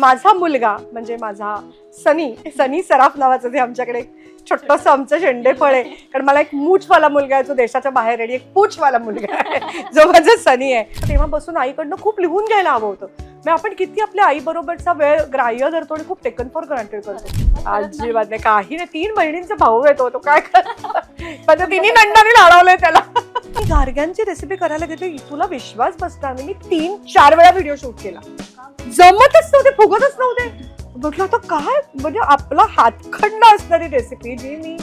माझा मुलगा म्हणजे माझा सनी सनी सराफ नावाचं जे आमच्याकडे छोटस आमचं शेंडेफळ आहे. कारण मला एक मूछवाला मुलगा आहे जो देशाच्या बाहेर आणि एक पूछवाला मुलगा आहे जो माझा सनी आहे. तेव्हा बसून आईकडनं खूप लिहून घ्यायला हवं होतं. मग आपण किती आपल्या आई बरोबरचा वेळ ग्राह्य धरतो आणि खूप टेकन फॉर ग्रांटेड करतो. अजिबात नाही. काही नाही. तीन बहिणींचा भाऊ येतो तो काय करतो पण म्हणजे तिन्ही नंडाने लाडवलंय त्याला. मी गारग्यांची रेसिपी करायला घेतली तुला विश्वास बसणार मी तीन चार वेळा व्हिडिओ शूट केला. जमतच नव्हते फुगतच नव्हते. म्हटलं आता काय? म्हणजे आपला हातखंड असणारी रेसिपी जी मी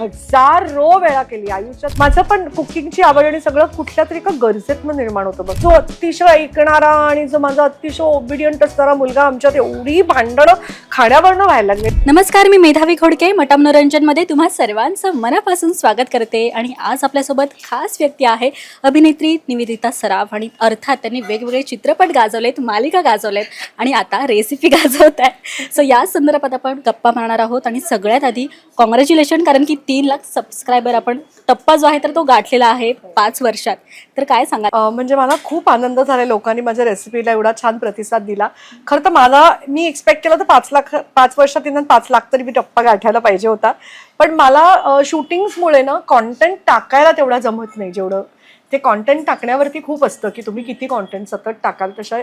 हजारो वेळा केली आयुष्यात. माझं पण कुकिंगची आवड आणि सगळं कुठल्या तरी एका गरजेतनं निर्माण होतं. बघ जो अतिशय ऐकणारा आणि जो माझा अतिशय ओबिडियंट असणारा मुलगा आमच्यात एवढी भांडणं खाण्यावरनं व्हायला लागले. नमस्कार मी मेधावी खोडके मटा मनोरंजनमध्ये तुम्हा सर्वांचं मनापासून स्वागत करते. आणि आज आपल्यासोबत खास व्यक्ती आहे अभिनेत्री निवेदिता सराफ आणि अर्थात त्यांनी वेगवेगळे चित्रपट गाजवलेत मालिका गाजवलेत आणि आता रेसिपी गाजवत आहे सो या संदर्भात आपण गप्पा मारणार आहोत आणि सगळ्यात आधी कॉंग्रॅच्युलेशन कारण की तीन लाख सबस्क्रायबर आपण टप्पा जो आहे तर तो गाठलेला आहे पाच वर्षात. तर काय सांगा अं, म्हणजे मला खूप आनंद झाला लोकांनी माझ्या रेसिपीला एवढा छान प्रतिसाद दिला. खरं तर मला मी एक्सपेक्ट केलं तर पाच लाख पाच वर्षात निदान पाच लाख तरी मी टप्पा गाठायला पाहिजे होता. पण मला शूटिंग्समुळे ना कॉन्टेंट टाकायला तेवढा जमत नाही जेवढं ते कॉन्टेंट टाकण्यावरती खूप असतं की तुम्ही किती कॉन्टेंट सतत टाकाल तशा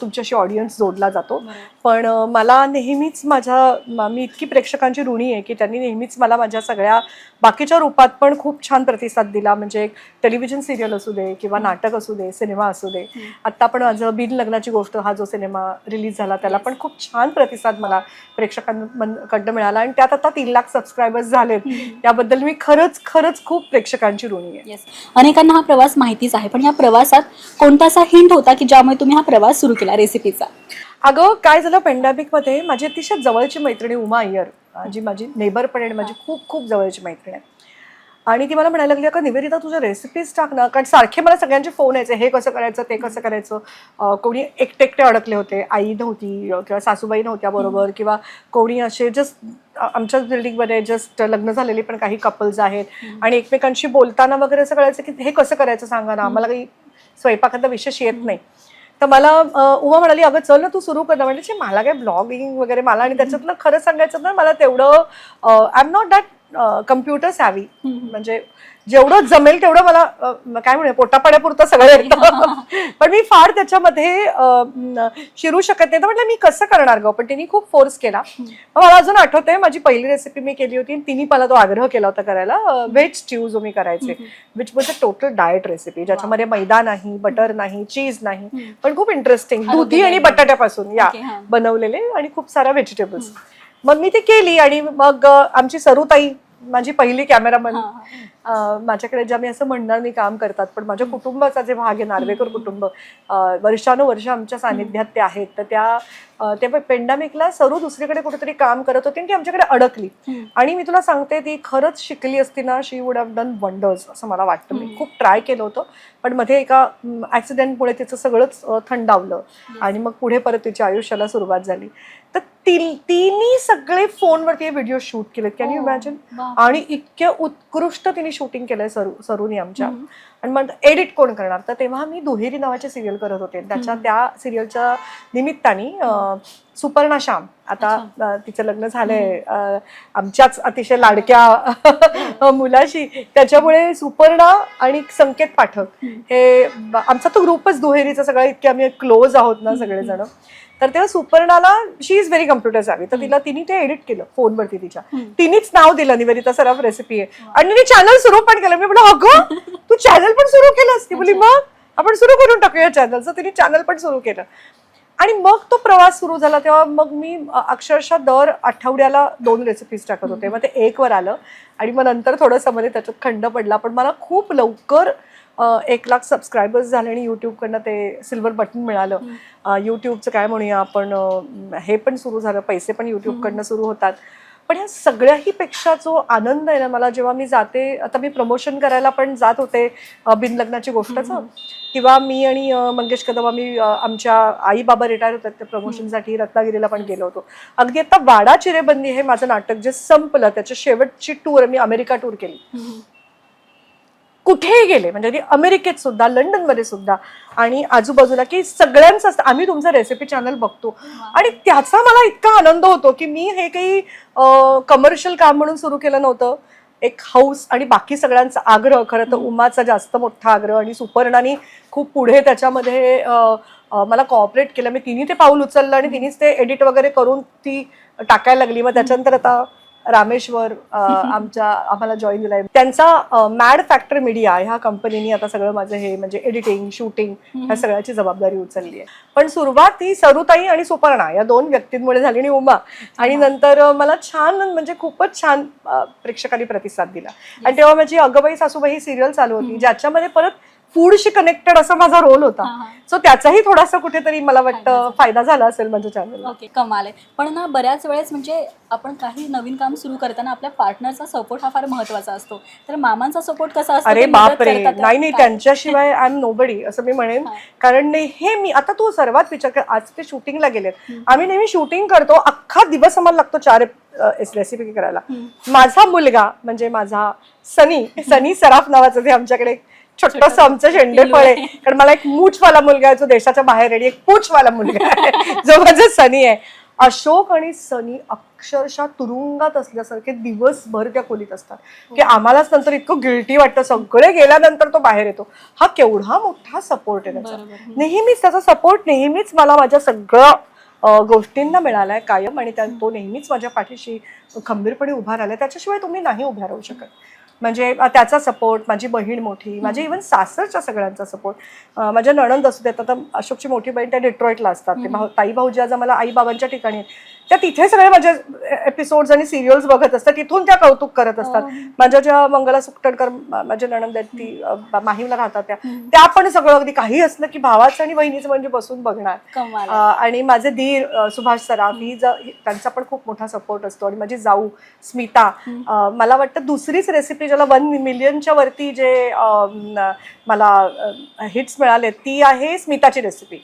तुमच्याशी ऑडियन्स जोडला जातो. पण मला नेहमीच माझ्या म- इतकी प्रेक्षकांची ऋणी आहे की त्यांनी नेहमीच मला माझ्या सगळ्या बाकीच्या रूपात पण खूप छान प्रतिसाद दिला. म्हणजे एक टेलिव्हिजन सिरियल असू दे किंवा नाटक असू दे सिनेमा असू दे. आत्ता पण माझं बिन लग्नाची गोष्ट हा जो सिनेमा रिलीज झाला त्याला पण खूप छान प्रतिसाद मला प्रेक्षकांकडनं मिळाला. आणि त्यात आता तीन लाख सबस्क्रायबर्स झालेत. त्याबद्दल मी खरंच खरंच खूप प्रेक्षकांची ऋणी आहे. अनेकांना हा प्रवास माहितीच आहे पण या प्रवासात कोणता असा हिंट होता की ज्यामुळे तुम्ही हा प्रवास सुरू केला रेसिपीचा अगं काय झालं पेंडॅमिकमध्ये माझी अतिशय जवळची मैत्रिणी उमा अय्यर जी माझी नेबर पण आहे माझी खूप खूप जवळची मैत्रिणी आहे. आणि ती मला म्हणायला लागली का निवेदिता तुझ्या रेसिपीज टाक ना. कारण सारखे मला सगळ्यांचे फोन यायचे हे कसं करायचं ते कसं करायचं? कोणी एकटे एकटे अडकले होते. आई नव्हती किंवा सासूबाई नव्हत्या बरोबर किंवा कोणी असे जस्ट आमच्याच बिल्डिंगमध्ये जस्ट लग्न झालेले पण काही कपल्स आहेत. आणि एकमेकांशी बोलताना वगैरे असं कळायचं की हे कसं करायचं सांगा ना आम्हाला काही स्वयंपाकाचा विशेष येत नाही. तर मला उमा म्हणाली अगं चल ना तू सुरू कर ना. म्हणजे मला काय ब्लॉगिंग वगैरे मला आणि त्याच्यातलं खरं सांगायचं ना मला तेवढं I am not that computer savvy म्हणजे जेवढं जमेल तेवढं मला काय म्हणूया पोटापाड्यापुरतं सगळं येतं. पण मी फार त्याच्यामध्ये शिरू शकत नाही. तर म्हटलं मी कसं करणार ग? पण तिने खूप फोर्स केला. मला अजून आठवतंय माझी पहिली रेसिपी मी केली होती आणि तिने मला तो आग्रह केला होता करायला व्हेज स्ट्यू जो मी करायचे. Which was a total diet recipe ज्याच्यामध्ये मैदा नाही बटर नाही चीज नाही. पण खूप इंटरेस्टिंग दुधी आणि बटाट्यापासून या. बनवलेले आणि खूप साऱ्या व्हेजिटेबल्स मग मी ते केली आणि मग आमची सरुताई माझी पहिली कॅमेरामन माझ्याकडे ज्या मी असं म्हणणार मी काम करतात पण माझ्या कुटुंबाचा जे भाग आहे नार्वेकर कुटुंब वर्षानुवर्ष आमच्या सानिध्यात ते आहेत. तर त्या ते पेंडामिकला सरू दुसरीकडे कुठेतरी काम करत होती आणि ती आमच्याकडे अडकली. आणि मी तुला सांगते ती खरंच शिकली असती ना she would have done wonders असं मला वाटतं. मी खूप ट्राय केलं होतं पण मध्ये एका ऍक्सिडेंटमुळे तिचं सगळंच थंडावलं. आणि मग पुढे परत तिच्या आयुष्याला सुरुवात झाली. तर ती तिन्ही सगळे फोनवरती व्हिडिओ शूट केलेत. Can you imagine. आणि इतक्या उत्कृष्ट तिने शूटिंग केलंय सरू सरूनी आमच्या. आणि मग एडिट कोण करणार? तर तेव्हा मी दुहेरी नावाची सिरियल करत होते. त्याच्या त्या सिरियलच्या निमित्ताने सुपर्णा श्याम आता तिचं लग्न झालंय. आमच्याच अतिशय लाडक्या मुलाशी. त्याच्यामुळे सुपर्णा आणि संकेत पाठक हे आमचा तो ग्रुपच दुहेरीचा सगळा इतके आम्ही क्लोज आहोत ना सगळेजण. तर तेव्हा सुपर्णाला she is very computer savvy तर तिला तिने ते एडिट केलं फोनवरती तिच्या. तिनेच नाव दिलं निवेदिता सराफ रेसिपी आहे आणि तिने चॅनल सुरू पण केलं. मी म्हटलं अगं तू चॅनल पण सुरू केलंस ती बोली मग? आपण सुरू करून टाकूया चॅनलचं तिने चॅनल पण सुरू केलं. आणि मग तो प्रवास सुरू झाला तेव्हा मग मी अक्षरशः दर आठवड्याला दोन रेसिपीज टाकत होते. मग ते एक वर आलं. आणि मग नंतर थोडंसं मध्ये त्याच्यात खंड पडला. पण मला खूप लवकर एक लाख सबस्क्रायबर्स झाले आणि यूट्यूबकडनं ते सिल्वर बटन मिळालं. यूट्यूबचं काय म्हणूया आपण हे पण सुरू झालं. पैसे पण यूट्यूबकडनं सुरू होतात. पण ह्या सगळ्याही पेक्षा जो आनंद आहे ना मला जेव्हा मी जाते आता मी प्रमोशन करायला पण जात होते बिनलग्नाची गोष्टचं किंवा मी आणि मंगेश कदम आम्ही आमच्या आई बाबा रिटायर होतात त्या प्रमोशनसाठी रत्नागिरीला पण गेलो होतो. अगदी आता वाडा चिरेबंदी हे माझं नाटक जे संपलं त्याच्या शेवटची टूर मी अमेरिका टूर केली. कुठेही गेले म्हणजे अगदी अमेरिकेत सुद्धा लंडनमध्ये सुद्धा आणि आजूबाजूला की सगळ्यांचं असतं. आम्ही तुमचं रेसिपी चॅनल बघतो. आणि त्याचा मला इतका आनंद होतो की मी हे काही कमर्शियल काम म्हणून सुरू केलं नव्हतं. एक हाऊस आणि बाकी सगळ्यांचा आग्रह खरं तर उमाचा जास्त मोठा आग्रह आणि सुपर्णानी खूप पुढे त्याच्यामध्ये मला कॉपरेट केलं. मी तिने ते पाऊल उचललं आणि तिनेच ते एडिट वगैरे करून ती टाकायला लागली. मग त्याच्यानंतर आता रामेश्वर आमच्या आम्हाला जॉईन दिलाय. त्यांचा मॅड फॅक्टर मीडिया ह्या कंपनीने आता सगळं माझं हे म्हणजे एडिटिंग शूटिंग ह्या सगळ्याची जबाबदारी उचलली आहे. पण सुरुवात ही सरुताई आणि सुपर्णा या दोन व्यक्तींमुळे झाली आणि उमा. आणि नंतर मला छान म्हणजे खूपच छान प्रेक्षकांनी प्रतिसाद दिला. आणि तेव्हा माझी अगबाई सासूबाई ही सिरियल चालू होती ज्याच्यामध्ये परत फूडशी कनेक्टेड असा माझा रोल होता. हा, हा. सो त्याचाही थोडासा कुठेतरी मला वाटतं फायदा झाला असेल माझ्या चॅनलला ओके कमाल आहे. पण ना बऱ्याच वेळेस म्हणजे आपण काही नवीन काम सुरू करताना आपल्या पार्टनरचा सपोर्ट हा फार महत्त्वाचा असतो. तर मामांचा सपोर्ट कसा असतो अरे बापरे. नाही नाही? त्यांच्याशिवाय आय एम नोबडी असं मी म्हणेन. हा. कारण नेहमी आता तू सर्वात विचार कर आज ते शूटिंगला गेलेत. आम्ही नेहमी शूटिंग करतो अख्खा दिवस आम्हाला लागतो चार रेसिपी करायला. माझा मुलगा म्हणजे माझा सनी सनी सराफ नावाचं ते आमच्याकडे छोटस आमचं शेंडेफळ आहे. कारण मला एक मूछवाला मुलगा आहे जो देशाच्या बाहेर आहे आणि एक पूछवाला मुलगा आहे. जो माझा सनी आहे. अशोक आणि सनी अक्षरशः तुरुंगात असल्यासारखे दिवसभर त्या खोलीत असतात. की आम्हालाच नंतर इतकं गिल्टी वाटतं. सगळे गेल्यानंतर तो बाहेर येतो. हा केवढा मोठा सपोर्ट आहे त्याचा. नेहमीच त्याचा सपोर्ट नेहमीच मला माझ्या सगळ्या अ, गोष्टींना मिळालाय कायम आणि त्या तो नेहमीच माझ्या पाठीशी खंबीरपणे उभा राहिला त्याच्याशिवाय तुम्ही नाही उभ्या राहू शकत. म्हणजे त्याचा सपोर्ट माझी बहीण मोठी माझी इव्हन सासरच्या सगळ्यांचा सपोर्ट माझ्या नणंद असू देत आता अशोकची मोठी बहीण त्या डिट्रॉइटला असतात. ते भाऊ ताई भाऊजी आज आम्हाला आई बाबांच्या ठिकाणी आहेत. त्या तिथे सगळे माझे एपिसोड्स आणि सिरियल्स बघत असतात. तिथून त्या कौतुक करत असतात. हो. माझ्या ज्या मंगला सुकटणकर माझ्या नणंद आहेत ती माहीमला राहतात त्या. त्या पण सगळं अगदी काही असलं की भावाचं आणि बहिणीचं म्हणजे बसून बघणार. आणि माझे धीर सुभाष सराफ ही त्यांचा पण खूप मोठा सपोर्ट असतो. आणि माझी जाऊ स्मिता मला वाटतं दुसरीच रेसिपी ज्याला वन मिलियनच्या वरती जे मला हिट्स मिळाले ती आहे स्मिताची रेसिपी.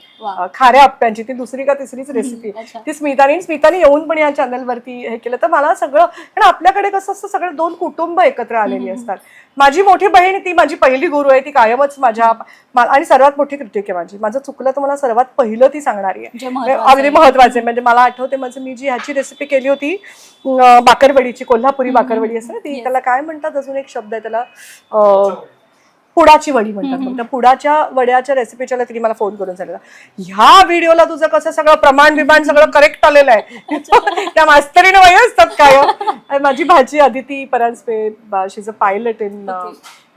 खाऱ्या अप्प्यांची. ती दुसरी का तिसरीच रेसिपी. ती स्मिताने आणि स्मिताने येऊन पण या चॅनलवरती हे केलं. तर मला सगळं कारण आपल्याकडे कसं असतं सगळे दोन कुटुंब एकत्र आलेली असतात. माझी मोठी बहीण ती माझी पहिली गुरु आहे ती कायमच माझ्या आणि सर्वात मोठी कृतिक आहे माझी. माझं चुकलं तर मला सर्वात पहिलं ती सांगणारी आहे. अगदी महत्त्वाचे आहे. म्हणजे मला आठवते माझं मी जी ह्याची रेसिपी केली होती बाकरवडीची कोल्हापुरी बाकरवडी असते ना ती. त्याला काय म्हणतात अजून एक शब्द आहे त्याला पुडाची वडी म्हणतात. त्या पुडाच्या वड्याच्या रेसिपीच्या तिने मला फोन करून सांगितलं. ह्या व्हिडिओला तुझं कसं सगळं प्रमाण बिमाण सगळं करेक्ट आलेलं आहे. त्या मास्तरीने वय असतात काय हो? आणि माझी भाजी Aditi Paranjpe she's a pilot in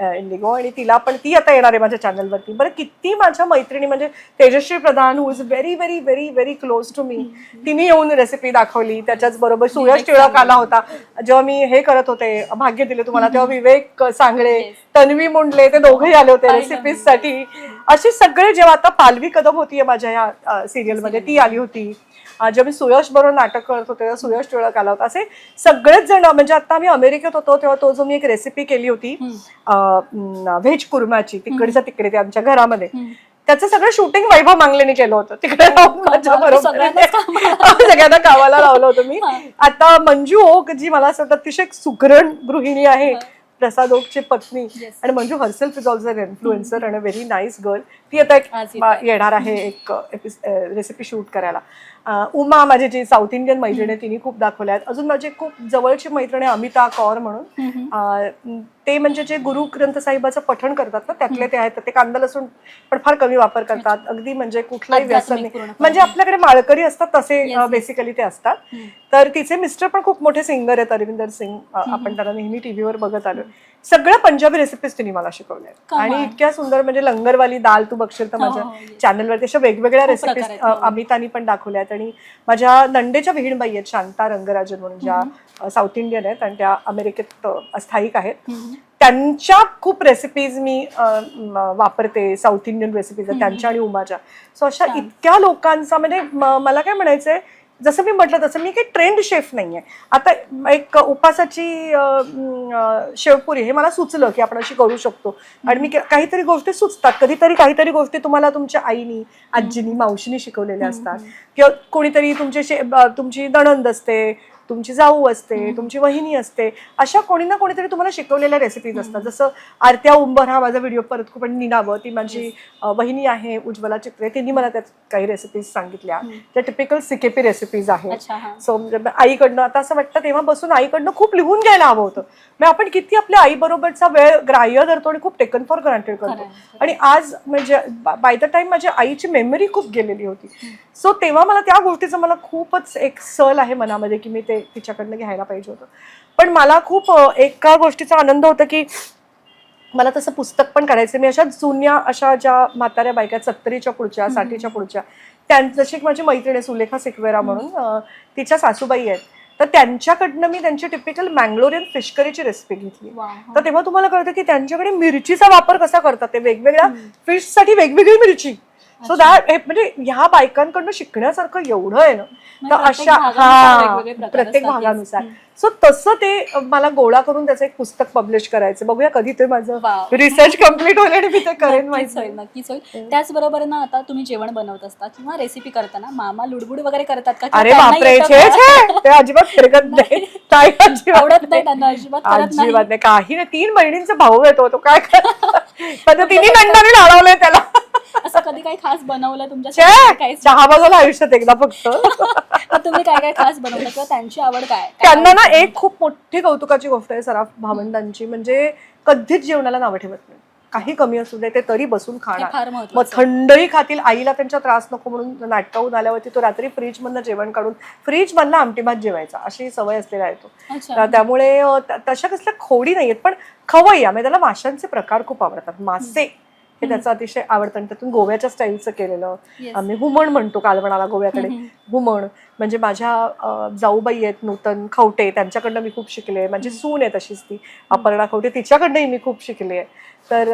Indigo आणि तिला पण ती आता येणार आहे माझ्या चॅनलवरती बरं किती माझ्या मैत्रिणी म्हणजे Tejashri Pradhan who is very very very very close to me तिने येऊन रेसिपी दाखवली. त्याच्याच बरोबर सुयश टिळक आला होता. जेव्हा मी हे करत होते भाग्य दिले तुम्हाला तेव्हा विवेक सांगळे तन्वी मुंडले ते दोघेही आले होते रेसिपीजसाठी. असे सगळे जेव्हा आता पालवी कदम होती माझ्या या सिरियलमध्ये ती आली होती. जेव्हा मी सुयश बरोबर नाटक करत होते तेव्हा सुयश टिळक आला होता. असे सगळेच जण म्हणजे आता आम्ही अमेरिकेत होतो तेव्हा तो जो मी एक रेसिपी केली होती व्हेज कुर्माची तिकडच्या तिकडे ते आमच्या घरामध्ये. त्याचं सगळं शूटिंग वैभव मांगलेने केलं होतं. तिकडे राहून माझ्या बरोबर सगळ्यांनाच सगळ्यांना कामाला लावलं होतं मी. हा. आता मंजू ओक जी मला असं वाटतं अतिशय सुगरण गृहिणी आहे प्रसाद ओकची पत्नी. आणि Manju herself is also influencer आणि व्हेरी नाईस गर्ल ती आता एक येणार आहे एक रेसिपी शूट करायला. अं, उमा माझी जी साऊथ इंडियन मैत्रीण आहे तिने खूप दाखवल्या आहेत. अजून माझी खूप जवळची मैत्रीण अमिता कौर म्हणून. ते म्हणजे जे गुरु ग्रंथ साहिबाचं पठण करतात ना त्यातले ते आहेत. ते कांदा लसूण पण फार कमी वापर करतात. अगदी म्हणजे कुठलाही व्यसन. म्हणजे आपल्याकडे माळकरी असतात तसे. बेसिकली ते असतात. तर तिचे मिस्टर पण खूप मोठे सिंगर आहेत अरविंदर सिंग आपण त्याला नेहमी टीव्हीवर बघत आलो सगळ्या पंजाबी रेसिपीज तिने मला शिकवल्या. आणि इतक्या सुंदर म्हणजे लंगरवाली दाल तू बघशील तर हो, माझ्या हो. चॅनलवरती अशा वेगवेगळ्या रेसिपीज हो. अमितानी पण दाखवल्या आहेत आणि माझ्या नंदेच्या बहीणबाई आहेत शांता रंगराजन म्हणून ज्या साऊथ इंडियन आहेत आणि त्या अमेरिकेत स्थायिक आहेत त्यांच्या खूप रेसिपीज मी वापरते साऊथ इंडियन रेसिपीज त्यांच्या आणि उमाच्या सो अशा. इतक्या लोकांचा म्हणजे मला काय म्हणायचंय जसं मी म्हटलं तसं मी काही ट्रेंड शेफ नाहीये. आता एक उपासाची शेवपुरी हे मला सुचलं की आपण अशी करू शकतो. आणि मी काहीतरी गोष्टी सुचतात. कधीतरी काहीतरी गोष्टी तुम्हाला तुमच्या आईनी आजीनी मावशीनी शिकवलेल्या असतात. किंवा कोणीतरी तुमचे शे- तुमची नणंद असते तुमची जाऊ असते तुमची वहिनी असते अशा कोणी ना कोणीतरी तुम्हाला शिकवलेल्या रेसिपीज असतात. जसं आरत्या उंबर हा माझा व्हिडिओ परत खूप आणि निनावं ती माझी वहिनी आहे उज्ज्वला चित्रे त्यांनी मला त्यात काही रेसिपीज सांगितल्या. त्या टिपिकल सिकेपी रेसिपीज आहेत. सो म्हणजे आईकडनं आता असं वाटतं तेव्हा बसून आईकडनं खूप लिहून घ्यायला हवं होतं. मग आपण किती आपल्या आईबरोबरचा वेळ ग्राह्य धरतो आणि खूप टेकन फॉर ग्रांटेड करतो. आणि आज म्हणजे बाय द टाइम माझ्या आईची मेमरी खूप गेलेली होती. सो तेव्हा मला त्या गोष्टीचं मला खूपच एक सल आहे मनामध्ये की मी ते तिच्याकडनं घ्यायला पाहिजे होतं. पण मला खूप एका गोष्टीचा आनंद होता की मला तसं पुस्तक पण काढायचं. मी अशा जुन्या अशा ज्या म्हाताऱ्या बायका सत्तरीच्या पुढच्या साठीच्या पुढच्या त्यां जशी एक माझी मैत्रीण आहे सुलेखा सिकवेरा म्हणून तिच्या सासूबाई आहेत. तर त्यांच्याकडनं मी त्यांची टिपिकल मँगलोरियन फिश करीची रेसिपी घेतली. तर तेव्हा तुम्हाला कळतं की त्यांच्याकडे मिरचीचा वापर कसा करतात ते? वेगवेगळ्या फिशसाठी वेगवेगळी मिरची. सो दॅट म्हणजे ह्या बायकांकडनं शिकण्यासारखं एवढं आहे ना. तर म्हणजे प्रत्येक अशा हा प्रत्येक. भागानुसार. सो तसं ते मला गोळा करून त्याचं एक पुस्तक पब्लिश करायचं बघूया कधी ते माझं. रिसर्च कंप्लीट होईल आणि मी ते करेन माहिती. होईल नक्कीच होईल. त्याचबरोबर ना आता तुम्ही जेवण बनवत असता किंवा रेसिपी करताना मामा लुडबुड वगैरे करतात का? अरे बापरे ते अजिबात फिरकत नाही. काय अजिबात आवडत नाही त्यांना अजिबात करत नाही. अजिबात नाही. काही नाही तीन बहिणींचा भाऊ येतो तो काय करणार? पण तिन्ही नंदाने लाडवलंय त्याला. असं कधी काही खास बनवलं तुमच्या चहा बघायला आयुष्यात एकदा फक्त. तुम्ही काय काय खास बनवलं किंवा त्यांची आवड काय? त्यांना ना? एक खूप मोठी कौतुकाची गोष्ट आहे सराफ भावंडांची. म्हणजे कधीच जेवणाला नावं ठेवत नाही. काही कमी असू दे ते तरी बसून हे खाणार. मग थंडही खातील आईला त्यांच्या त्रास नको म्हणून नाटकाहून आल्यावरती तो रात्री फ्रीज मधनं जेवण काढून फ्रीज मधनं आमटी भात जेवायचा. अशी सवय असलेला आहे तो. त्यामुळे तशा कसल्या खोडी नाहीयेत पण खवय्या म्हणजे त्याला माशांचे प्रकार खूप आवडतात. मासे. हे त्याचं अतिशय आवडतं आणि त्यातून गोव्याच्या स्टाईलचं केलेलं. आम्ही हुमण म्हणतो कालवणाला गोव्याकडे. हुमण म्हणजे माझ्या जाऊबाई आहेत नूतन खवटे त्यांच्याकडनं मी खूप शिकले. माझी सून आहे तशीच ती. अपर्णा खवटे तिच्याकडनंही मी खूप शिकले. आहे तर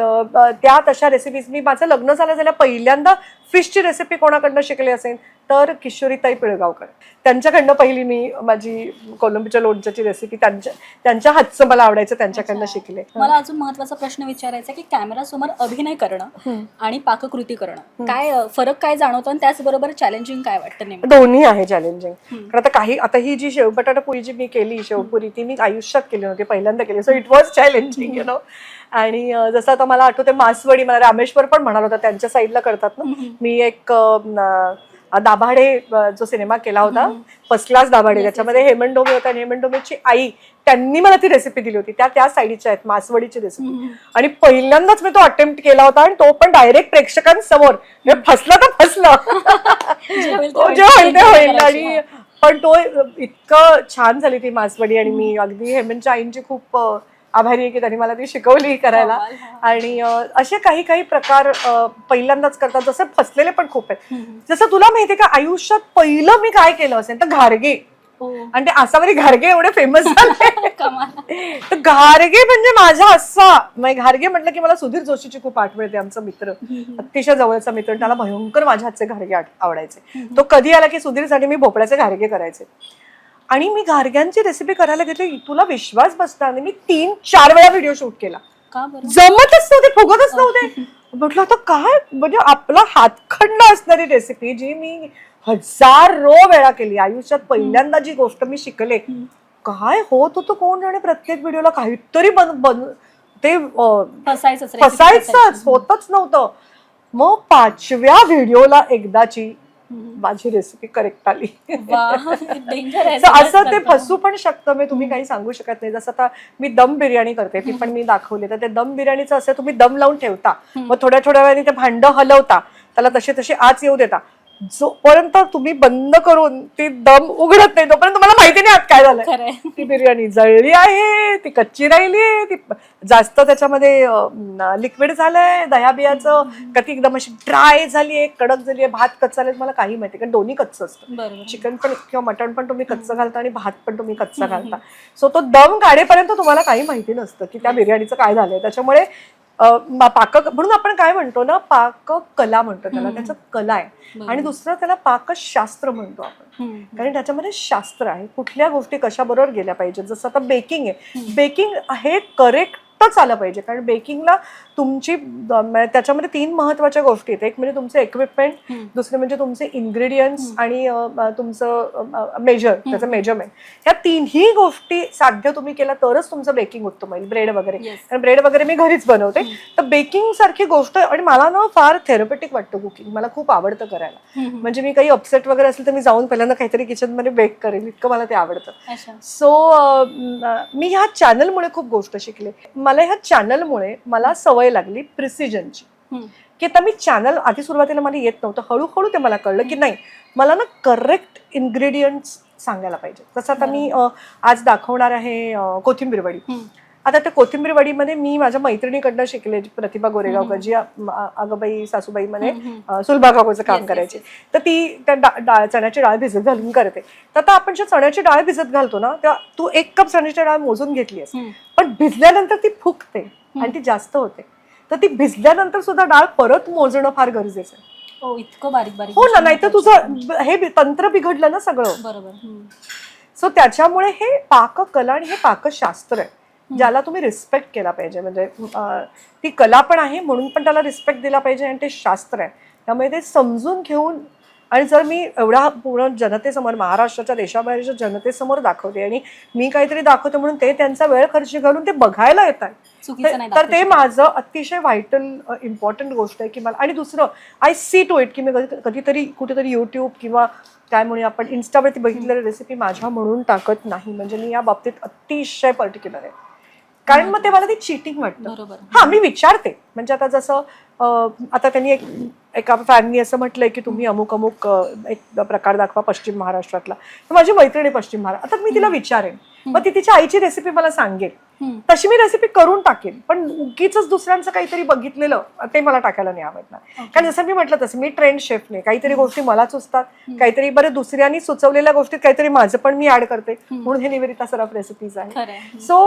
त्या तशा रेसिपीज मी माझं लग्न झालं झाल्या पहिल्यांदा फिशची रेसिपी कोणाकडनं शिकली असेल तर किशोरीताई पिळगावकर. त्यांच्याकडनं पहिली मी माझी कोलंबीच्या लोणच्याची रेसिपी त्यांच्या त्यांच्या हातचं मला आवडायचं त्यांच्याकडनं. शिकले. मला अजून महत्त्वाचा प्रश्न विचारायचा की कॅमेरा समोर अभिनय करणं. आणि पाककृती करणं काय फरक काय जाणवतो आणि त्याचबरोबर चॅलेंजिंग काय वाटतं दोन्ही आहे चॅलेंजिंग. कारण आता काही आता ही जी शेव बटाटा पोळी जी मी केली शेवपुरी ती मी आयुष्यात केली नव्हती पहिल्यांदा केली. So it was challenging you know आणि जसं आता मला आठवते मासवडी मला रामेश्वर पण म्हणाल होता त्यांच्या साईडला करतात ना. मी एक दाभाडे जो सिनेमा केला होता फर्स्ट क्लास दाभाडे त्याच्यामध्ये हेमंत डोमे होता. आणि हेमंत डोमेची आई त्यांनी मला ती रेसिपी दिली होती. त्या त्या साईडच्या आहेत मासवडीची रेसिपी आणि पहिल्यांदाच मी तो अटेम्प्ट केला होता आणि तो पण डायरेक्ट प्रेक्षकांसमोर. फसलं तर फसलं. जे होईल ते हो, होईल. आणि पण तो इतकं छान झाली ती मासवडी. आणि मी अगदी हेमंतच्या आईंची खूप आभारी आहे की त्यांनी मला ती शिकवली करायला. आणि असे काही काही प्रकार पहिल्यांदाच करतात. जसे फसलेले पण खूप आहेत. जसं तुला माहितीये का आयुष्यात पहिलं मी काय केलं असेल तर घारगे. हो. आणि ते आसावरी घारगे एवढे फेमस झाले. तर घारगे म्हणजे माझा असा. म्हणजे घारगे म्हटलं की मला सुधीर जोशीची खूप आठवण येते आमचा मित्र. अतिशय जवळचा मित्र. त्याला भयंकर माझ्या हातचे घारगे आवडायचे. तो कधी आला की सुधीरसाठी मी भोपळ्याचे घारगे करायचे. आणि मी घारग्यांची रेसिपी करायला घेतली तुला विश्वास बसणार नाही. मी तीन चार वेळा व्हिडिओ शूट केला. जमतच नव्हते फुगतच नव्हते. म्हटलं आता काय? म्हणजे आपला हातखंड असणारी रेसिपी जी मी हजारो वेळा केली. आयुष्यात पहिल्यांदा जी गोष्ट मी शिकले. काय होत होतं कोण जाणे प्रत्येक व्हिडिओला काहीतरी बन बन ते फसायचंच. होतच नव्हतं. मग पाचव्या व्हिडिओला एकदाची. माझी रेसिपी करेक्ट आली. असं ते. फसू पण शकतं मी तुम्ही काही सांगू शकत नाही. जसं आता मी दम बिर्याणी करते ती पण मी दाखवली. तर ते दम बिर्याणीचं असं तुम्ही दम लावून ठेवता. मग थोड्या थोड्या वेळाने ते भांड हलवता. त्याला तशी तशी आच येऊ देता. जोपर्यंत तुम्ही बंद करून ती दम उघडत नाही तोपर्यंत तुम्हाला माहिती नाही आत काय झालंय. खरंय ती बिर्याणी जळली आहे ती कच्ची राहिली आहे ती जास्त त्याच्यामध्ये लिक्विड झालंय दह्याबियाचं का ती एकदम अशी ड्राय झाली आहे कडक झाली आहे भात कच्चा झाले मला काही माहिती कारण दोन्ही कच्चं असतं. चिकन पण किंवा मटण पण तुम्ही कच्चं घालता आणि भात पण तुम्ही कच्चा घालता. सो तो दम काढेपर्यंत तुम्हाला काही माहिती नसतं की त्या बिर्याणीचं काय झालंय. त्याच्यामुळे पाक म्हणून आपण काय म्हणतो ना पाक कला म्हणतो त्याला त्याचं कला आहे. आणि दुसरं त्याला पाकशास्त्र म्हणतो आपण. कारण त्याच्यामध्ये शास्त्र आहे. कुठल्या गोष्टी कशा बरोबर गेल्या पाहिजेत? जसं आता बेकिंग आहे. बेकिंग हे करेक्ट परफेक्टच आलं पाहिजे. कारण बेकिंगला तुमची म्हणजे त्याच्यामध्ये तीन महत्त्वाच्या गोष्टी आहेत. एक म्हणजे तुमचं इक्विपमेंट. दुसरे म्हणजे तुमचे इन्ग्रेडियंट्स आणि तुमचं मेजर त्याचं मेजरमेंट ह्या तिन्ही गोष्टी साध्य तुम्ही केल्या तरच तुमचं बेकिंग उत्तम होईल. ब्रेड वगैरे. कारण ब्रेड वगैरे मी घरीच बनवते. तर बेकिंग सारखी गोष्ट आणि मला ना फार थेरपेटिक वाटतं कुकिंग मला खूप आवडतं करायला. म्हणजे मी काही अपसेट वगैरे असेल तर मी जाऊन पहिल्यांदा काहीतरी किचनमध्ये बेक करेल इतकं मला ते आवडतं. सो मी ह्या चॅनलमुळे खूप गोष्ट शिकले. मला ह्या चॅनलमुळे मला सवय लागली प्रिसिजनची. की आता मी चॅनल आधी सुरुवातीला मला येत नव्हतं. हळूहळू ते मला कळलं की नाही मला ना करेक्ट इन्ग्रेडियंट्स सांगायला पाहिजे. जसं आता मी आज दाखवणार आहे कोथिंबीर वडी. आता त्या कोथिंबीर वडीमध्ये मी माझ्या मैत्रिणीकडनं शिकले प्रतिभा गोरेगावकर जी अगबाई सासूबाई मध्ये सुलभा काकूचं काम करायचे. तर ती त्या डाळ चण्याची डाळ भिजत घालून करते. तर आता आपण ज्या चण्याची डाळ भिजत घालतो ना तेव्हा तू एक कप चण्याची डाळ मोजून हम्म. पण भिजल्यानंतर ती फुगते आणि ती जास्त होते. तर ती भिजल्यानंतर सुद्धा डाळ परत मोजणं फार गरजेचं आहे. हो इतकं बारीक बारीक हो ना नाही तर. तुझं हे तंत्र बिघडलं ना सगळं. बरोबर. सो त्याच्यामुळे हे पाककला आणि हे पाकशास्त्र आहे. ज्याला तुम्ही रिस्पेक्ट केला पाहिजे. म्हणजे ती कला पण आहे म्हणून पण त्याला रिस्पेक्ट दिला पाहिजे आणि ते शास्त्र आहे. त्यामुळे ते समजून घेऊन आणि जर मी एवढा पूर्ण जनतेसमोर महाराष्ट्राच्या देशाबाहेरच्या जनतेसमोर दाखवते आणि मी काहीतरी दाखवते म्हणून ते त्यांचा वेळ खर्च घालून ते बघायला येत चुकीचं नाही तर ते. माझं अतिशय व्हायटल इम्पॉर्टंट गोष्ट आहे की मला आणि दुसरं आय सी टू इट की मी कधी कधीतरी कुठेतरी युट्यूब किंवा काय म्हणूया आपण इन्स्टावरती बघितलेली रेसिपी माझ्या म्हणून टाकत नाही. म्हणजे मी या बाबतीत अतिशय पर्टिक्युलर आहे. कारण मग ते मला ती चिटिंग वाटतं. बरोबर. हा मी विचारते. म्हणजे आता जसं आता त्यांनी एक एका फॅननी असं म्हटलंय की तुम्ही अमुक अमुक एक प्रकार दाखवा पश्चिम महाराष्ट्रातला. तर माझी मैत्रिणी पश्चिम महाराष्ट्र आता मी तिला विचारेन. मग ती तिच्या आईची रेसिपी मला सांगेल. तशी मी रेसिपी करून टाकेन. पण उगीच दुसऱ्यांचं काहीतरी बघितलेलं ते मला टाकायला नाही आवडणार. कारण जसं मी म्हटलं तसं मी ट्रेंड शेफने काहीतरी गोष्टी मला सुचतात काहीतरी बरं दुसऱ्यांनी सुचवलेल्या गोष्टीत काहीतरी माझं पण मी ऍड करते. म्हणून हे निवेदिता सराफ रेसिपीज आहे. सो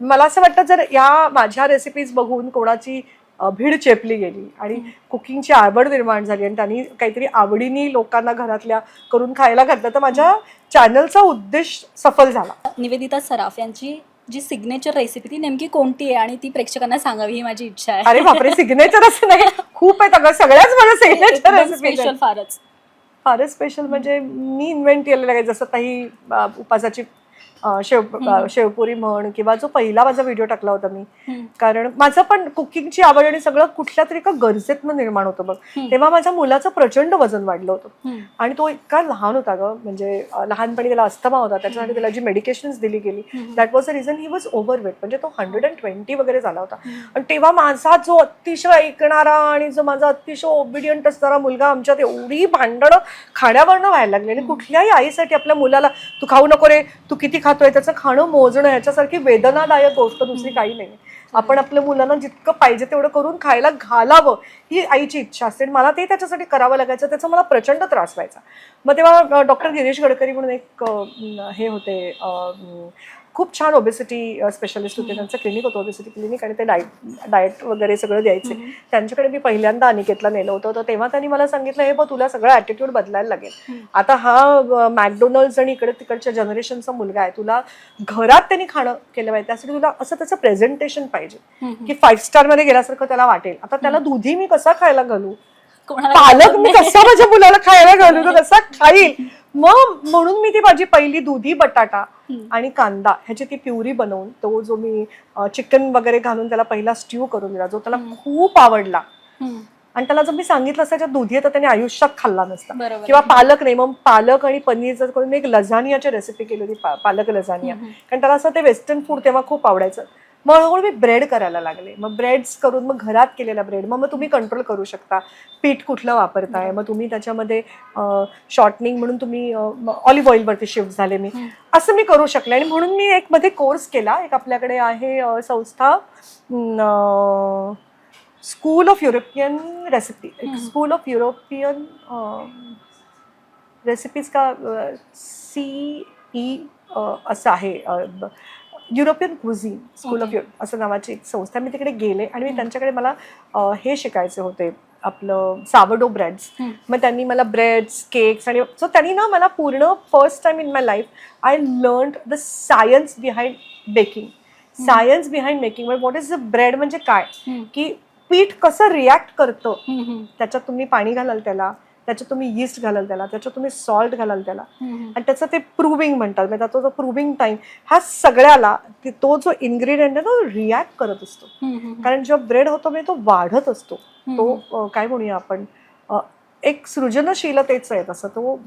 मला असं वाटतं जर या माझ्या रेसिपीज बघून कोणाची भीड चेपली गेली आणि कुकिंगची आवड निर्माण झाली आणि त्यांनी काहीतरी आवडीने लोकांना घरातल्या करून खायला घातलं. तर माझ्या चॅनलचा उद्देश सफल झाला. निवेदिता सराफ यांची जी सिग्नेचर रेसिपी ती नेमकी कोणती आहे आणि ती प्रेक्षकांना सांगावी ही माझी इच्छा आहे. अरे बापरे सिग्नेचर असं नाही. खूप आहेत अगं सगळ्याच माझ्या सिग्नेचर रेसिपी स्पेशल फारच. फारच स्पेशल म्हणजे मी इन्व्हेंट केलेलं आहे. जसं काही उपासाची शेव शेवपुरी म्हण किंवा जो पहिला माझा व्हिडिओ टाकला होता मी. कारण माझं पण कुकिंगची आवड आणि सगळं कुठल्या तरी एका गरजेतनं निर्माण होतं बघ. तेव्हा माझ्या मुलाचं प्रचंड वजन वाढलं होतं. आणि तो इतका लहान होता ग म्हणजे लहानपणी त्याला अस्थमा होता त्याच्यासाठी त्याला जी मेडिकेशन्स दिली गेली that was a reason he was overweight म्हणजे तो हंड्रेड अँड ट्वेंटी वगैरे झाला होता. आणि तेव्हा माझा जो अतिशय ऐकणारा आणि जो माझा अतिशय ओबिडियंट असणारा मुलगा आमच्यात एवढी भांडणं खाण्यावरनं व्हायला लागली. आणि कुठल्याही आईसाठी आपल्या मुलाला तू खाऊ नको रे तू किती खातोय त्याचं खाणं मोजणं ह्याच्यासारखी वेदनादायक गोष्ट दुसरी काही नाही आपण आपल्या मुलांना जितकं पाहिजे तेवढं करून खायला घालावं ही आईची इच्छा असते. आणि मला ते त्याच्यासाठी करावं लागायचं त्याचा मला प्रचंड त्रास व्हायचा. मग तेव्हा डॉक्टर गिरीश गडकरी म्हणून एक हे होते खूप छान ओबेसिटी स्पेशलिस्ट होते. त्यांचं क्लिनिक होतं ओबेसिटी क्लिनिक आणि ते डाएट डाएट वगैरे सगळं द्यायचे. त्यांच्याकडे मी पहिल्यांदा अनिकेतला नेलं होतं. तर तेव्हा त्यांनी मला सांगितलं हे बघ तुला सगळं ॲटिट्यूड बदलायला लागेल. आता हा मॅकडोनल्ड्स आणि इकडे तिकडच्या जनरेशनचा मुलगा आहे. तुला घरात त्यांनी खाणं केलं पाहिजे. त्यासाठी तुला असं त्याचं प्रेझेंटेशन पाहिजे. की फाईव्ह स्टारमध्ये गेल्यासारखं त्याला वाटेल. आता त्याला दुधी मी कसा खायला घालू? पालक मी कसा माझ्या मुलाला खायला घालू तो कसा खाईल मग म्हणून मी ती माझी पहिली दुधी बटाटा आणि कांदा ह्याची ती प्युरी बनवून तो जो मी चिकन वगैरे घालून त्याला पहिला स्ट्यू करून दिला जो त्याला खूप आवडला. आणि त्याला जर मी सांगितलं असतं त्याच्यात दुधी तर त्याने आयुष्यात खाल्ला नसता. किंवा पालक नाही मग पालक आणि पनीरचं करून मी एक लझानियाची रेसिपी केली होती पालक लझानिया. कारण त्याला असं ते वेस्टर्न फूड तेव्हा खूप आवडायचं. मग हळूहळू मी ब्रेड करायला लागले. मग ब्रेड्स करून मग घरात केलेला ब्रेड मग मग तुम्ही कंट्रोल करू शकता. पीठ कुठलं वापरताय? मग तुम्ही त्याच्यामध्ये शॉर्टनिंग म्हणून तुम्ही ऑलिव्ह ऑइलवरती शिफ्ट झाले मी. असं मी करू शकले. आणि म्हणून मी एक मध्ये कोर्स केला. एक आपल्याकडे आहे संस्था school of European recipe school of European recipes का सी ई असं आहे European cuisine school of Europe असं नावाची एक संस्था मी तिकडे गेले आणि मी त्यांच्याकडे मला हे शिकायचे होते. आपलं सावडो ब्रेड्स. मग त्यांनी मला ब्रेड्स केक्स आणि सो त्यांनी ना मला पूर्ण first time in my life I learn the science behind baking science behind making what is the bread म्हणजे काय. की पीठ कसं रिॲक्ट करतं? त्याच्यात तुम्ही पाणी घालाल त्याला. त्याच्यात तुम्ही यीस्ट घालाल त्याला त्याच्यात तुम्ही सॉल्ट घालाल त्याला. आणि त्याचं ते प्रूव्हिंग म्हणतात. म्हणजे तो जो प्रूव्हिंग टाइम ह्या सगळ्याला ती- तो जो इन्ग्रेडियंट आहे तो रिॲक्ट करत असतो. कारण जेव्हा ब्रेड होतो म्हणजे तो वाढत असतो. तो काय म्हणूया आपण? एक सृजनशीलतेच आहे तसं. तो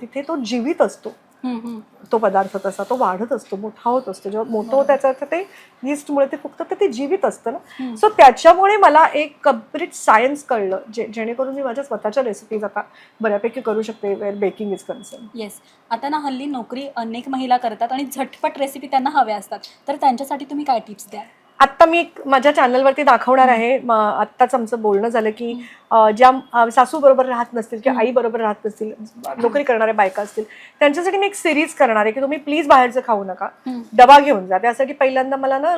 तिथे तो जीवित असतो. तो पदार्थ तसा तो वाढत असतो मोठा होत असतो. जेव्हा मोठं होतं त्याचा अर्थ ते yeastमुळे ते फक्त ते- ते जीवित असतं ना. सो त्याच्यामुळे मला एक कंप्लीट सायन्स कळलं जे जेणेकरून मी माझ्या स्वतःच्या रेसिपीज आता बऱ्यापैकी करू शकते where baking is concern yes आता ना हल्ली नोकरी अनेक महिला करतात आणि झटपट रेसिपी त्यांना हव्या असतात. तर त्यांच्यासाठी तुम्ही काय टिप्स द्या आत्ता मी एक माझ्या चॅनलवरती दाखवणार आहे म- आत्ताच आमचं बोलणं झालं की ज्या सासू बरोबर राहत नसतील किंवा आई बरोबर राहत नसतील नोकरी करणाऱ्या बायका असतील त्यांच्यासाठी मी एक सिरीज करणार आहे की तुम्ही प्लीज बाहेरचं खाऊ नका. डबा घेऊन जा त्यासाठी पहिल्यांदा मला ना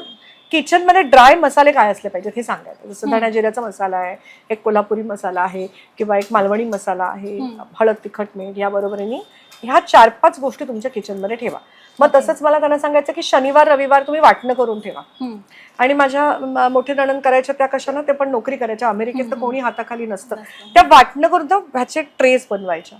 किचनमध्ये ड्राय मसाले काय असले पाहिजेत हे सांगायचं जसं. धण्या जिऱ्याचा मसाला आहे एक कोल्हापुरी मसाला आहे किंवा एक मालवणी मसाला आहे. हळद तिखट मीठ या बरोबरीने ह्या चार पाच गोष्टी तुमच्या किचनमध्ये ठेवा मग. तसंच मला त्यांना सांगायचं की शनिवार रविवार तुम्ही वाटणं करून ठेवा आणि माझ्या मोठे नणन करायच्या त्या कशा ना ते पण नोकरी करायच्या अमेरिकेत तर. कोणी हाताखाली नसतं. त्या वाटणं करून त्या ह्याचे ट्रेस बनवायच्या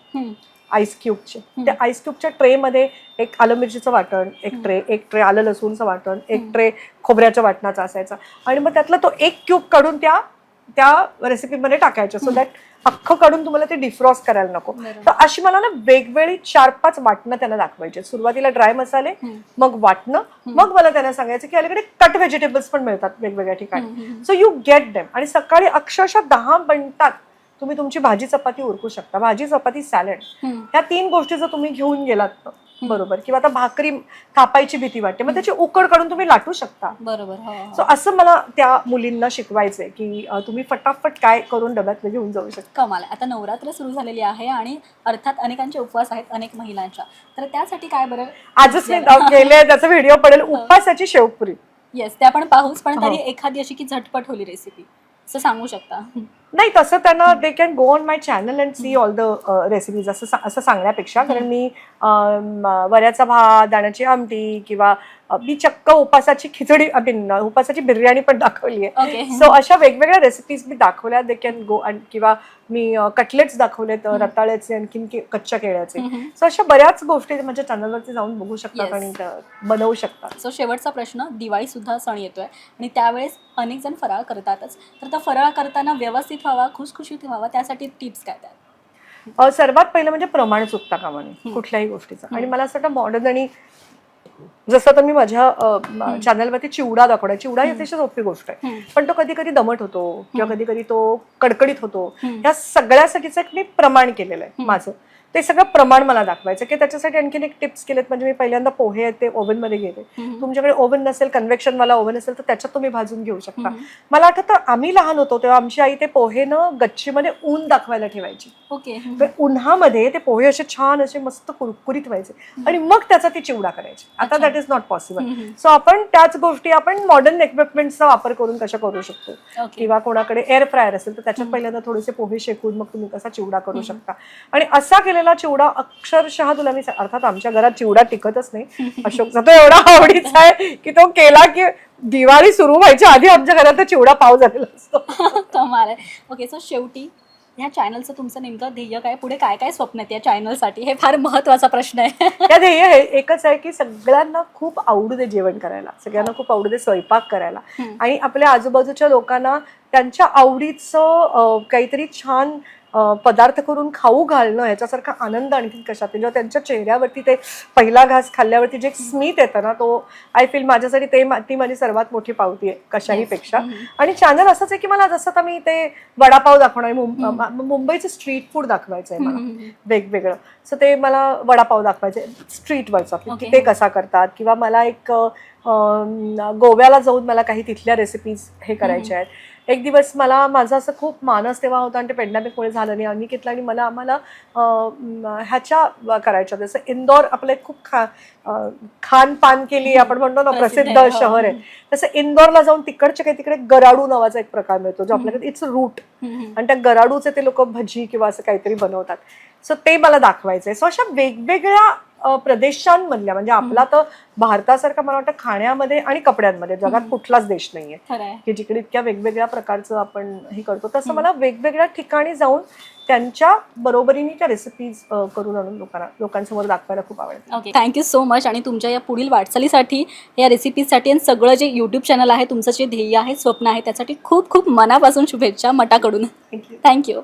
आईस क्यूबचे. त्या आईस क्यूबच्या ट्रेमध्ये एक आलं मिरचीचं वाटण एक. ट्रे एक ट्रे आलं लसूणचं वाटण एक. ट्रे खोबऱ्याच्या वाटणाचा असायचा आणि मग त्यातला तो एक क्यूब काढून त्या त्या रेसिपीमध्ये टाकायचा सो. दॅट अख्खं काढून तुम्हाला ते डिफ्रॉस्ट करायला नको. तर अशी मला ना वेगवेगळी चार पाच वाटणं त्यांना दाखवायचे. सुरुवातीला ड्राय मसाले मग वाटणं मग मला त्यांना सांगायचं की अलीकडे कट व्हेजिटेबल्स पण मिळतात वेगवेगळ्या ठिकाणी. सो यू गेट देम आणि सकाळी अक्षरशः दहा मिनिटात तुम्ही तुमची भाजी चपाती उरकू शकता. भाजी चपाती सॅलड ह्या तीन गोष्टी जर तुम्ही घेऊन गेलात ना, बरोबर. किंवा आता भाकरी थापायची भीती वाटते मग त्याची उकड काढून तुम्ही लाटू शकता. बरोबर हो, हो. सो असं मला त्या मुलींना शिकवायचंय की अं, तुम्ही फटाफट काय करून डब्यात घेऊन जाऊ शकता. कमाल. आहे. आता नवरात्र सुरू झालेली आहे आणि अर्थात अनेकांचे उपवास आहेत अनेक महिलांच्या. तर त्यासाठी काय बरं? आजच मी गेले त्याचा व्हिडिओ पडेल उपवासाची शेवपुरी येस ते आपण पाहूच पण तरी हो. एखादी अशी की झटपट होली रेसिपी असं सांगू शकता. नाही तसं त्यांना they can go on my channel and see all the recipes असं असं सांगण्यापेक्षा. कारण मी वऱ्याचा भात दाण्याची आमटी किंवा मी चक्क उपासाची खिचडी आय मीन उपासाची बिर्याणी पण दाखवली आहे सो अशा वेगवेगळ्या रेसिपीज मी दाखवल्या. दे कॅन गो अँड किंवा मी कटलेट्स दाखवलेत रताळ्याचे आणखीन कच्च्या केळ्याचे. सो अशा बऱ्याच गोष्टी माझ्या चॅनलवरती जाऊन बघू शकतात. आणि बनवू शकतात. सो शेवटचा प्रश्न. दिवाळी सुद्धा सण येतोय. आणि त्यावेळेस अनेक जण फराळ करतातच. तर त्या फराळ करताना व्यवस्थित व्हावा खुशखुशीत व्हावा त्यासाठी टिप्स काय द्याल अ, सर्वात पहिलं म्हणजे प्रमाण चुकता कामा नये हं. कुठल्याही गोष्टीचं आणि. मला असं वाटतं मॉडर्न आणि जसं तर मी माझ्या. चॅनलवरती चिवडा दाखवला चिवडा ही अतिशय सोपी गोष्ट आहे पण तो कधी कधी दमट होतो किंवा. कधी कधी तो कडकडीत होतो. या सगळ्यासाठीचं एक मी प्रमाण केलेलं आहे. माझं ते सगळं प्रमाण मला दाखवायचं की त्याच्यासाठी आणखीन एक टिप्स केलेत. म्हणजे मी पहिल्यांदा पोहे आहेत ते ओव्हनमध्ये गेले. तुमच्याकडे ओव्हन नसेल कन्व्हेक्शन वाला ओव्हन असेल तर त्याच्यात तुम्ही भाजून घेऊ शकता. मला आठवतं आम्ही लहान होतो तेव्हा आमची आई ते पोहे न गच्चीमध्ये ऊन दाखवायला ठेवायची. ओके. उन्हामध्ये ते पोहे असे छान असे मस्त कुरकुरीत व्हायचे. आणि मग त्याचा ती चिवडा करायची. आता. That is not possible so आपण त्याच गोष्टी आपण मॉडर्न इक्विपमेंटचा वापर करून कशा करू शकतो? किंवा कोणाकडे एअर फ्रायर असेल तर त्याच्यात. पहिल्यांदा थोडेसे पोहे शेकून मग तुम्ही कसा चिवडा करू. शकता. आणि असा केलेला चिवडा अक्षरशः तुला मी अर्थात आमच्या घरात चिवडा टिकतच नाही. अशोकचा तो एवढा आवडीचा आहे की तो केला की दिवाळी सुरू व्हायच्या आधी आमच्या घरात तो चिवडा पाव झालेला असतो. कमाल आहे ओके सो शेवटी ह्या चॅनलचं तुमचं नेमकं ध्येय काय? पुढे काय काय स्वप्न आहेत या चॅनलसाठी हे फार महत्त्वाचा प्रश्न आहे. त्या ध्येय हे एकच आहे की सगळ्यांना खूप आवडू दे जेवण करायला. सगळ्यांना खूप आवडू दे स्वयंपाक करायला. आणि आपल्या आजूबाजूच्या लोकांना त्यांच्या आवडीचं काहीतरी छान पदार्थ करून खाऊ घालणं याच्यासारखा आनंद आणखी कशात. जेव्हा त्यांच्या चेहऱ्यावरती ते पहिला घास खाल्ल्यावरती जे एक स्मित येतं ना तो आय फील माझ्यासाठी ते ती माझी सर्वात मोठी पावती आहे कशाही. पेक्षा. आणि चॅनल असंच आहे की मला जसं आता मी ते वडापाव दाखवणार मुंबईचं स्ट्रीट फूड दाखवायचं आहे मला. वेगवेगळं सो ते मला वडापाव दाखवायचे स्ट्रीटवरचा की. ते कसा करतात किंवा मला एक गोव्याला जाऊन मला काही तिथल्या रेसिपीज हे करायच्या आहेत एक दिवस मला माझा असं खूप मानस तेव्हा होता आणि ते पेंडॅमिकमुळे झालं नाही. अनिकेतला आणि मला आम्हाला ह्याच्या करायच्या. जसं इंदोर आपलं एक खूप खा खानपान केली आपण म्हणतो ना प्रसिद्ध आहे, हो. शहर आहे. तसं इंदोरला जाऊन तिकडचे काही तिकडे गराडू नावाचा एक प्रकार मिळतो जो आपल्याकडे इट्स रूट. आणि त्या गराडूचे ते लोक भजी किंवा असं काहीतरी बनवतात. सो ते मला दाखवायचंय. सो अशा वेगवेगळ्या प्रदेशांमधल्या म्हणजे आपला तर भारतासारखा मला वाटतं खाण्यामध्ये आणि कपड्यांमध्ये जगात कुठलाच देश नाहीये. की जिकडे इतक्या वेगवेगळ्या प्रकारचं आपण हे करतो. तसं मला वेगवेगळ्या ठिकाणी जाऊन त्यांच्या बरोबरीने त्या रेसिपीज करून आणून लोकांना लोकांसमोर दाखवायला खूप आवडतं. ओके थँक्यू सो मच आणि तुमच्या या पुढील वाटचालीसाठी या रेसिपीसाठी आणि सगळं जे यूट्यूब चॅनल आहे तुमचं जे ध्येय आहे स्वप्न आहे त्यासाठी खूप खूप मनापासून शुभेच्छा मटाकडून. Thank you thank you